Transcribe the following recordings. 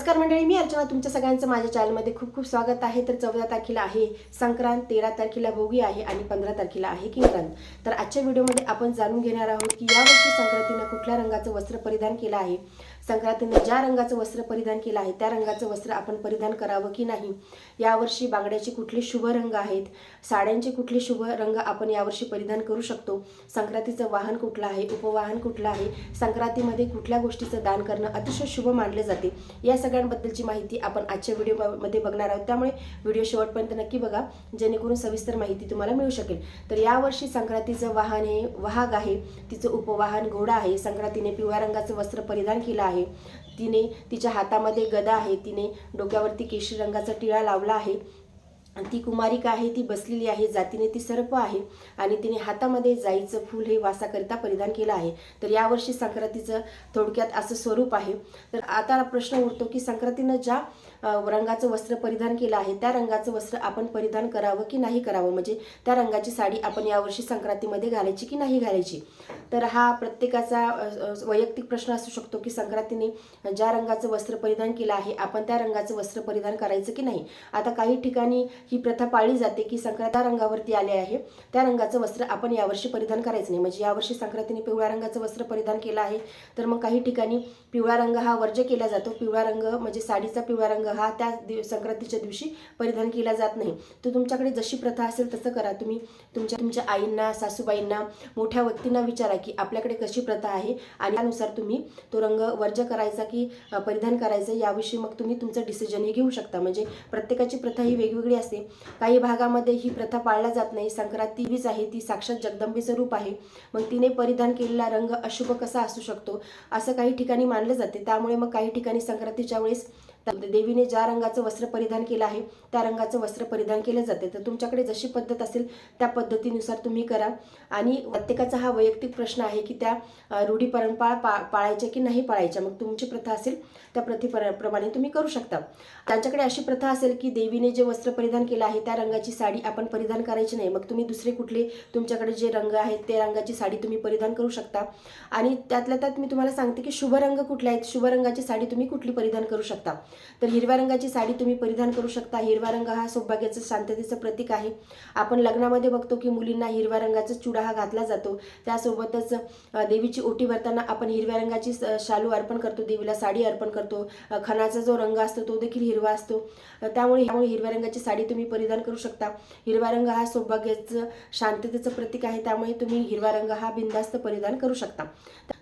नमस्कार मंडळी मी अर्चना तुमच्या सगळ्यांचं माझ्या चॅनलमध्ये खूप खूप स्वागत आहे. तर चौदा तारखेला आहे संक्रांत तेरा तारखेला भोगी आहे आणि पंधरा तारखेला आहे किंक्रांत तर आजच्या व्हिडिओमध्ये आपण जाणून घेणार आहोत की यावर्षी संक्रांतीनं कुठल्या रंगाचं वस्त्र परिधान केलं आहे? संक्रांतीने ज्या रंगाचं वस्त्र परिधान केलं आहे त्या रंगाचं वस्त्र आपण परिधान करावं की नाही? यावर्षी बांगड्याचे कुठले शुभ रंग आहेत? साड्यांचे कुठले शुभ रंग आपण यावर्षी परिधान करू शकतो? संक्रांतीचं वाहन कुठलं आहे? उपवाहन कुठलं आहे? संक्रांतीमध्ये कुठल्या गोष्टीचं दान करणं अतिशय शुभ मानले जाते? या सगळ्यांबद्दलची माहिती आपण आजच्या व्हिडिओमध्ये बघणार आहोत. त्यामुळे व्हिडिओ शेवटपर्यंत नक्की बघा जेणेकरून सविस्तर माहिती तुम्हाला मिळू शकेल. तर यावर्षी संक्रांतीचं वाहन हे वाहक आहे. तिचं उपवाहन घोडा आहे. संक्रांतीने पिवळ्या रंगाचं वस्त्र परिधान केलं आहे. तिने तिच्या हातामध्ये गदा आहे. तिने डोक्यावरती केशरी रंगाचा टिळा लावला आहे. ती कुमारिका आहे? ती बसलेली आहे जातीने ती सर्प आहे आणि तिने हातामध्ये जाईचं फूल हे वासाकरिता परिधान केलं आहे. तर यावर्षी संक्रांतीचं थोडक्यात असं स्वरूप आहे. तर आता प्रश्न उरतो की संक्रांतीनं ज्या रंगाचं वस्त्र परिधान केलं आहे त्या रंगाचं वस्त्र आपण परिधान करावं की नाही करावं? म्हणजे त्या रंगाची साडी आपण यावर्षी संक्रांतीमध्ये घालायची की नाही घालायची? तर हा प्रत्येकाचा वैयक्तिक प्रश्न असू शकतो की संक्रांतीने ज्या रंगाचं वस्त्र परिधान केलं आहे आपण त्या रंगाचं वस्त्र परिधान करायचं की नाही? आता काही ठिकाणी ही प्रथा पाळली जाते की संक्रांत रंगावरती आले आहे. त्या रंगाचं वस्त्र आपण यावर्षी परिधान करायचं नाही. म्हणजे यावर्षी संक्रांतीने पिवळ्या रंगाचं वस्त्र परिधान केलं आहे. तर मग काही ठिकाणी पिवळा रंग हा वर्ज्य केला जातो. पिवळा रंग म्हणजे साडीचा पिवळा रंग हा त्या दिव संक्रांतीच्या दिवशी परिधान केला जात नाही. तर तुमच्याकडे जशी प्रथा असेल तसं करा. तुम्ही तुमच्या तुमच्या आईंना सासूबाईंना मोठ्या व्यक्तींना विचारा की आपल्याकडे कशी प्रथा आहे आणि त्यानुसार तुम्ही तो रंग वर्ज्य करायचा की परिधान करायचं याविषयी मग तुम्ही तुमचं डिसिजनही घेऊ शकता. म्हणजे प्रत्येकाची प्रथा ही वेगवेगळी असते. काही भागामध्ये ही प्रथा पाळल्या जात नाही. संक्रांत तीवीच आहे. ती साक्षात जगदंबेचं रूप आहे. मग तिने परिधान केलेला रंग अशुभ कसा असू शकतो? असं काही ठिकाणी मानलं जाते. त्यामुळे मग काही ठिकाणी संक्रांतीच्या वेळेस देवीने ज्या रंगाचं वस्त्र परिधान केलं आहे त्या रंगाचं वस्त्र परिधान केलं जाते. तर तुमच्याकडे जशी पद्धत असेल त्या पद्धतीनुसार तुम्ही करा. आणि प्रत्येकाचा हा वैयक्तिक प्रश्न आहे की त्या रूढी परंपरा पा पाळायच्या की नाही पाळायच्या. मग तुमची प्रथा असेल त्या प्रथे प्रमाणे तुम्ही करू शकता. त्यांच्याकडे अशी प्रथा असेल की देवीने जे वस्त्र परिधान केलं आहे त्या रंगाची साडी आपण परिधान करायची नाही. मग तुम्ही दुसरे कुठले तुमच्याकडे जे रंग आहेत ते रंगाची साडी तुम्ही परिधान करू शकता. आणि त्यातल्या त्यात मी तुम्हाला सांगते की शुभ रंग कुठले आहेत? शुभ रंगाची साडी तुम्ही कुठली परिधान करू शकता? तर हिरव्या रंगाची साडी तुम्ही परिधान करू शकता. हिरवा रंग हा सौभाग्याचं शांततेचं प्रतीक आहे. आपण लग्नामध्ये बघतो की मुलींना हिरव्या रंगाचा चुडा हा घातला जातो. त्यासोबतच देवीची ओटी भरताना आपण हिरव्या रंगाची शालू अर्पण करतो देवीला साडी अर्पण करतो. खणाचा जो रंग असतो तो देखील हिरवा असतो. त्यामुळे ह्यामुळे हिरव्या रंगाची साडी तुम्ही परिधान करू शकता. हिरवा रंग हा सौभाग्याचं शांततेचं प्रतीक आहे. त्यामुळे तुम्ही हिरवा रंग हा बिंदास्त परिधान करू शकता.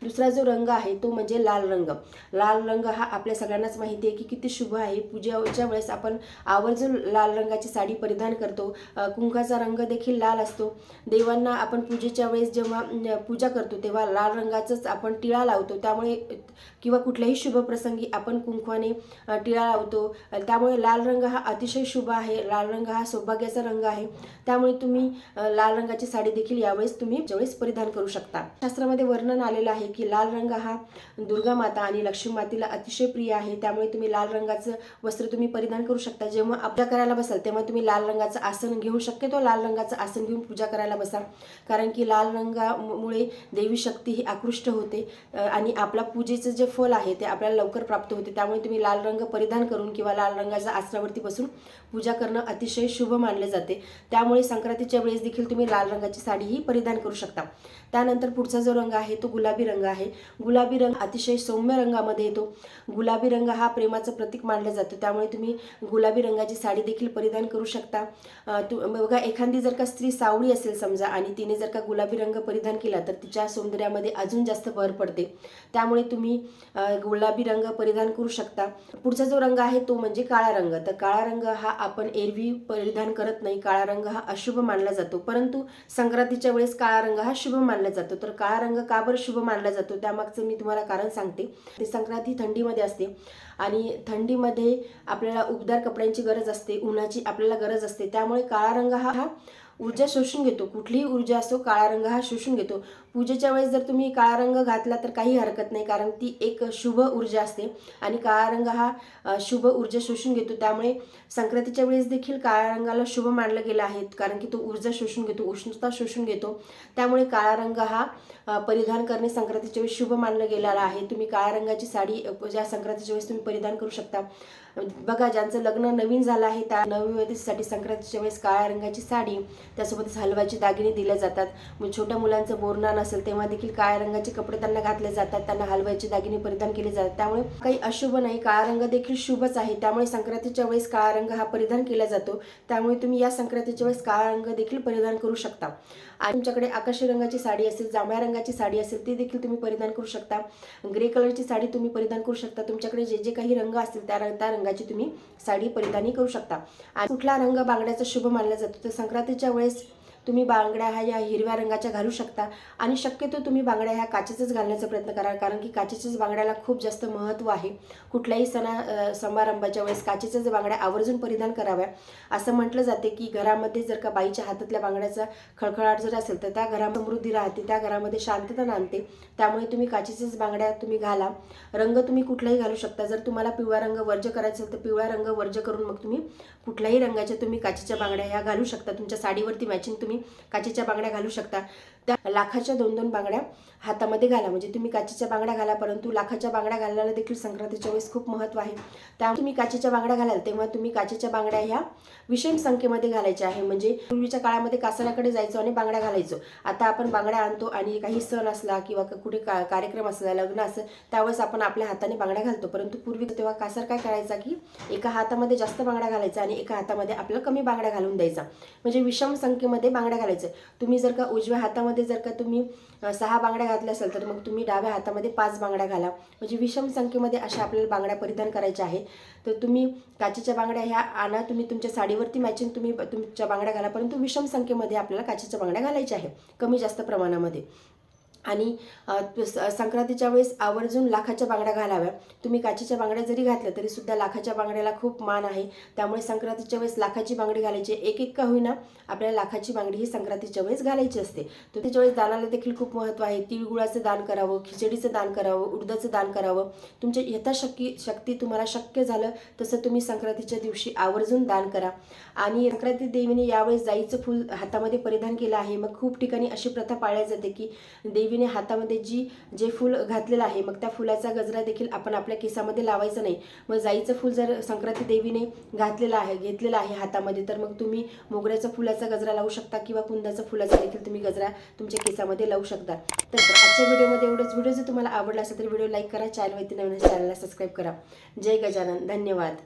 दुसरा जो रंग आहे तो म्हणजे लाल रंग. लाल रंग हा आपल्या सगळ्यांनाच माहिती आहे की किती शुभ आहे. पूजेच्या वेळेस आपण आवर्जून लाल रंगाची साडी परिधान करतो. कुंकाचा रंग देखील लाल असतो. देवांना आपण पूजेच्या वेळेस जेव्हा पूजा करतो तेव्हा लाल रंगाचंच आपण टिळा लावतो. त्यामुळे किंवा कुठल्याही शुभप्रसंगी आपण कुंकवाने टिळा लावतो. त्यामुळे लाल रंग हा अतिशय शुभ आहे. लाल रंग हा सौभाग्याचा रंग आहे. त्यामुळे तुम्ही लाल रंगाची साडी देखील यावेळेस तुम्ही ज्यावेळेस परिधान करू शकता. शास्त्रामध्ये वर्णन आलेलं आहे की लाल रंग हा दुर्गा माता आणि लक्ष्मी मातेला अतिशय प्रिय आहे. त्यामुळे तुम्ही लाल रंगाचं वस्त्र तुम्ही परिधान करू शकता. जेव्हा पूजा करायला बसाल तेव्हा तुम्ही लाल रंगाचं आसन घेऊन शक्यतो लाल रंगाचं आसन घेऊन पूजा करायला बसा. कारण की लाल रंगामुळे देवी शक्ती ही आकृष्ट होते आणि आपला पूजेचं जे फल आहे ते आपल्याला लवकर प्राप्त होते. त्यामुळे तुम्ही लाल रंग परिधान करून किंवा लाल रंगाच्या आसनावरती बसून पूजा करणं अतिशय शुभ मानले जाते. त्यामुळे संक्रांतीच्या वेळेस देखील तुम्ही लाल रंगाची साडीही परिधान करू शकता. त्यानंतर पुढचा जो रंग आहे तो गुलाबी रंग आहे. गुलाबी रंग अतिशय सौम्य रंगामध्ये येतो. गुलाबी रंग हा प्रेमाचं प्रतीक मानलं जातो. त्यामुळे तुम्ही गुलाबी रंगाची साडी देखील परिधान करू शकता. तू बघा एखादी जर का स्त्री सावळी असेल समजा आणि तिने जर का गुलाबी रंग परिधान केला तर तिच्या सौंदर्यामध्ये अजून जास्त भर पडते. त्यामुळे तुम्ही गुलाबी रंग परिधान करू शकता. पुढचा जो रंग आहे तो म्हणजे काळा रंग. तर काळा रंग हा आपण एरवी परिधान करत नाही. काळा रंग हा अशुभ मानला जातो. परंतु संक्रांतीच्या वेळेस काळा रंग हा शुभ मानला जातो. तर काळा रंग का बरं शुभ मानला जातो? त्यामागचं मी तुम्हाला कारण सांगते. ते संक्रांती थंडीमध्ये असते. आणि थंडीमध्ये आपल्याला उबदार कपड्यांची गरज असते. असते उन्हाची आपल्याला गरज असते. त्यामुळे काळा रंग हा हा ऊर्जा शोषून घेतो. कुठलीही ऊर्जा असो काळा रंग हा शोषून घेतो. पूजेच्या वेळेस जर तुम्ही काळा रंग घातला तर काही हरकत नाही कारण ती एक शुभ ऊर्जा असते. आणि काळा रंग हा शुभ ऊर्जा शोषून घेतो. त्यामुळे संक्रांतीच्या वेळेस देखील काळ्या रंगाला शुभ मानलं गेलं आहे कारण की तो ऊर्जा शोषून घेतो उष्णता शोषून घेतो. त्यामुळे काळा रंग हा परिधान करणे संक्रांतीच्या वेळेस शुभ मानलं गेलेला आहे. तुम्ही काळ्या रंगाची साडी ज्या संक्रांतीच्या वेळेस तुम्ही परिधान करू शकता. बघा ज्यांचं लग्न नवीन झालं आहे त्या नवविवाहितेसाठी संक्रांतीच्या वेळेस काळ्या रंगाची साडी त्यासोबतच हलव्याचे दागिने दिले जातात. मग छोट्या मुलांचं बोरनान असेल तेव्हा देखील काळ्या रंगाचे कपडे त्यांना घातले जातात. त्यांना हलव्याचे दागिने परिधान केले जातात. त्यामुळे काही अशुभ नाही काळा रंग देखील शुभच आहे. त्यामुळे संक्रांतीच्या वेळेस काळा रंग हा परिधान केला जातो. त्यामुळे तुम्ही या संक्रांतीच्या वेळेस काळा रंग देखील परिधान करू शकता. आणि तुमच्याकडे आकाशी रंगाची साडी असेल जांभळ्या रंगाची साडी असेल ती देखील तुम्ही परिधान करू शकता. ग्रे कलरची साडी तुम्ही परिधान करू शकता. तुमच्याकडे जे जे काही रंग असतील त्या रंग त्या रंगाची तुम्ही साडी परिधानही करू शकता. आणि कुठला रंग बांगड्याचा शुभ मानला जातो तर संक्रांतीच्या वेळेस es तुम्ही बांगड्या ह्या या हिरव्या रंगाच्या घालू शकता. आणि शक्यतो तुम्ही बांगड्या ह्या काचेचंच घालण्याचा प्रयत्न करा कारण की काचेच्याच बांगड्याला खूप जास्त महत्त्व आहे. कुठल्याही सणा समारंभाच्या वेळेस काचेच्याच बांगड्या आवर्जून परिधान कराव्या. असं म्हटलं जाते की घरामध्ये जर का बाईच्या हातातल्या बांगड्याचा खळखळाट जर असेल तर त्या घरा समृद्धी राहते त्या घरामध्ये शांतता नांदते. त्यामुळे तुम्ही काचेच्याच बांगड्या तुम्ही घाला. रंग तुम्ही कुठलाही घालू शकता. जर तुम्हाला पिवळा रंग वर्ज करायचा असेल तर पिवळा रंग वर्ज करून मग तुम्ही कुठल्याही रंगाच्या तुम्ही काचेच्या बांगड्या ह्या घालू शकता. तुमच्या साडीवरती मॅचिंग तुम्ही काचेच्या बांगड्या घालू शकता. त्या लाखाच्या दोन दोन बांगड्या हातामध्ये घाला. म्हणजे तुम्ही काचेच्या बांगड्या घाला परंतु लाखाच्या बांगड्या घालायला देखील संक्रांतीच्या वेळेस खूप महत्त्व आहे. त्यामुळे तुम्ही काचेच्या बांगड्या घालाल तेव्हा तुम्ही काचेच्या बांगड्या ह्या विषम संख्येमध्ये घालायच्या आहे. म्हणजे पूर्वीच्या काळामध्ये कासाऱ्याकडे जायचो आणि बांगड्या घालायचो. आता आपण बांगड्या आणतो आणि काही सण असला किंवा कुठे का कार्यक्रम असला लग्न असेल त्यावेळेस आपण आपल्या हाताने बांगड्या घालतो. परंतु पूर्वी तेव्हा कासर काय करायचा की एका हातामध्ये जास्त बांगड्या घालायचा आणि एका हातामध्ये आपल्याला कमी बांगड्या घालून द्यायचा. म्हणजे विषम संख्येमध्ये बांगड्या बांगड्या घालायचं. तुम्ही जर का उजव्या हातामध्ये जर का तुम्ही सहा बांगड्या घातल्या असेल तर मग तुम्ही डाव्या हातामध्ये पाच बांगड्या घाला. म्हणजे विषम संख्येमध्ये अशा आपल्याला बांगड्या परिधान करायच्या आहे तर तुम्ही काचेच्या बांगड्या ह्या आणा तुम्ही तुमच्या साडीवरती मॅचिंग तुम्ही तुमच्या बांगड्या घाला परंतु विषम संख्येमध्ये आपल्याला काचेच्या बांगड्या घालायच्या आहे कमी जास्त प्रमाणामध्ये. आणि स- संक्रांतीच्या वेळेस आवर्जून लाखाच्या बांगड्या घालाव्या. तुम्ही काचेच्या बांगड्या जरी घातल्या तरी सुद्धा लाखाच्या बांगड्याला खूप मान आहे. त्यामुळे संक्रांतीच्या वेळेस लाखाची बांगडी घालायची एक एक का होईना आपल्याला लाखाची बांगडी ही संक्रांतीच्या वेळेस घालायची असते. तर त्याच्या वेळेस दानाला देखील खूप महत्त्व आहे. तिळगुळाचं दान करावं खिचडीचं दान करावं उडदाचं दान करावं. तुमच्या यथाशक्ती शक्ती तुम्हाला शक्य झालं तसं तुम्ही संक्रांतीच्या दिवशी आवर्जून दान करा. आणि संक्रांती देवीने यावेळेस जाईचं फूल हातामध्ये परिधान केलं आहे. मग खूप ठिकाणी अशी प्रथा पाळल्या जाते की देवी देवीने हातामध्ये जी जे फूल घातलेलं आहे मग त्या फुलाचा गजरा देखील आपण आपल्या केसामध्ये लावायचा नाही. मग जाईचं फूल जर संक्रांती देवीने घातलेलं आहे घेतलेलं आहे हातामध्ये तर मग तुम्ही मोगऱ्याचा फुलाचा गजरा लावू शकता किंवा कुंदाचा फुलाचा देखील तुम्ही गजरा तुमच्या केसामध्ये लावू शकता. तर आजच्या व्हिडिओमध्ये एवढंच. व्हिडिओ जर तुम्हाला आवडला असेल तर व्हिडिओ लाईक करा चॅनलवरती नवीन चॅनलला सबस्क्राईब करा. जय गजानन. धन्यवाद.